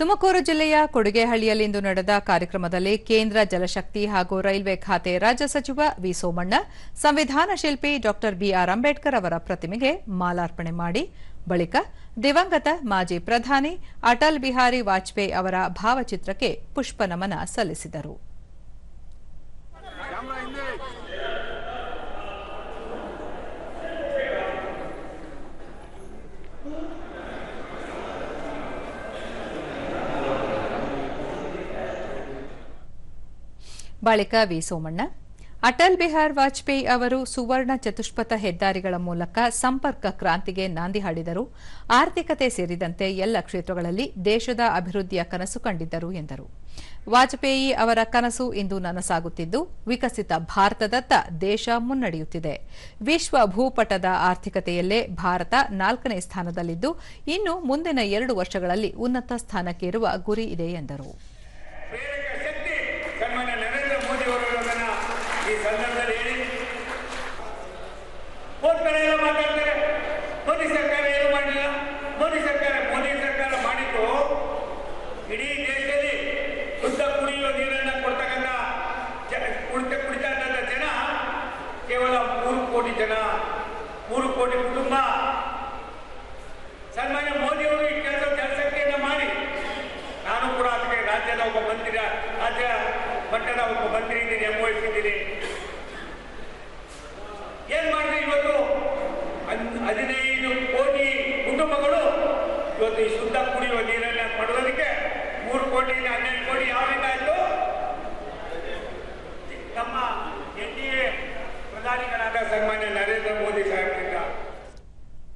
ತುಮಕೂರು ಜಿಲ್ಲೆಯ ಕೊಡುಗೆಹಳ್ಳಿಯಲ್ಲಿಂದು ನಡೆದ ಕಾರ್ಯಕ್ರಮದಲ್ಲಿ ಕೇಂದ್ರ ಜಲಶಕ್ತಿ ಹಾಗೂ ರೈಲ್ವೆ ಖಾತೆ ರಾಜ್ಯ ಸಚಿವ ವಿ ಸೋಮಣ್ಣ, ಸಂವಿಧಾನ ಶಿಲ್ಪಿ ಡಾ ಬಿಆರ್ ಅಂಬೇಡ್ಕರ್ ಅವರ ಪ್ರತಿಮೆಗೆ ಮಾಲಾರ್ಪಣೆ ಮಾಡಿ. ಬಳಿಕ ದಿವಂಗತ ಮಾಜಿ ಪ್ರಧಾನಿ ಅಟಲ್ ಬಿಹಾರಿ ವಾಜಪೇಯಿ ಅವರ ಭಾವಚಿತ್ರಕ್ಕೆ ಪುಷ್ಪನಮನ ಸಲ್ಲಿಸಿದರು. ಬಳಿಕ ವಿ ಸೋಮಣ್ಣ ಅಟಲ್ ಬಿಹಾರ್ ವಾಜಪೇಯಿ ಅವರು ಸುವರ್ಣ ಚತುಷ್ಪಥ ಹೆದ್ದಾರಿಗಳ ಮೂಲಕ ಸಂಪರ್ಕ ಕ್ರಾಂತಿಗೆ ನಾಂದಿ ಹಾಡಿದರು. ಆರ್ಥಿಕತೆ ಸೇರಿದಂತೆ ಎಲ್ಲ ಕ್ಷೇತ್ರಗಳಲ್ಲಿ ದೇಶದ ಅಭಿವೃದ್ಧಿಯ ಕನಸು ಕಂಡಿದ್ದರು ಎಂದರು. ವಾಜಪೇಯಿ ಅವರ ಕನಸು ಇಂದು ನನಸಾಗುತ್ತಿದ್ದು, ವಿಕಸಿತ ಭಾರತದತ್ತ ದೇಶ ಮುನ್ನಡೆಯುತ್ತಿದೆ. ವಿಶ್ವ ಭೂಪಟದ ಆರ್ಥಿಕತೆಯಲ್ಲೇ ಭಾರತ ನಾಲ್ಕನೇ ಸ್ಥಾನದಲ್ಲಿದ್ದು, ಇನ್ನು ಮುಂದಿನ ಎರಡು ವರ್ಷಗಳಲ್ಲಿ ಉನ್ನತ ಸ್ಥಾನಕ್ಕೇರುವ ಗುರಿ ಇದೆ ಎಂದರು ಪ್ರೇರಕ ಶಕ್ತಿ ಸನ್ಮಾನ್ಯ ನರೇಂದ್ರ ಮೋದಿ ಅವರು ಅದನ್ನ ಈ ಸಂದರ್ಭದಲ್ಲಿ ಹೇಳಿ ಹೋದ ಕಡೆ ಎಲ್ಲ ಮಾತಾಡ್ತಾರೆ? ಮೋದಿ ಸರ್ಕಾರ ಏನು ಮಾಡಲಿಲ್ಲ ಮೋದಿ ಸರ್ಕಾರ ಮೋದಿ ಸರ್ಕಾರ ಮಾಡಿದ್ದು ಇಡೀ ದೇಶದಲ್ಲಿ ಶುದ್ಧ ಕುಡಿಯುವ ನೀರನ್ನು ಕೊಡ್ತಕ್ಕಂಥ ಕುಡಿತ, ಕುಡಿತಾ ಇದ್ದಂಥ ಜನ ಕೇವಲ ಮೂರು ಕೋಟಿ ಜನ, ಮೂರು ಕೋಟಿ ಕುಟುಂಬ. ಸನ್ಮಾನ್ಯ ಮೋದಿಯವರು ಈ ಕೆಲಸ ಜನಸಂಖ್ಯೆಯನ್ನು ಮಾಡಿ. ನಾನು ಕೂಡ ಅದಕ್ಕೆ ರಾಜ್ಯದ ಒಬ್ಬ ಮಂತ್ರಿ, ರಾಜ್ಯ ಮಟ್ಟದ ಒಬ್ಬ ಮಂತ್ರಿ ಇದ್ದೀನಿ ಎಂವಹಿಸಿದ್ದೀನಿ ಏನ್ ಹದಿನೈದು ಕೋಟಿ ಕುಟುಂಬಗಳು ಇವತ್ತು ಈ ಶುದ್ಧ ಕುಡಿಯುವ ನೀರನ್ನ ಪಡೆಯೋದಕ್ಕೆ ಮೂರು ಕೋಟಿಯಿಂದ ಹನ್ನೆರಡು ಕೋಟಿ ಯಾವಾಗ ಆಯ್ತು? ತಮ್ಮ ಎನ್ ಡಿ ಎ ಪ್ರಧಾನಿಗಳಾದ ಸನ್ಮಾನ್ಯ ನರೇಂದ್ರ ಮೋದಿ ಸಾಹೇಬರಿಂದ.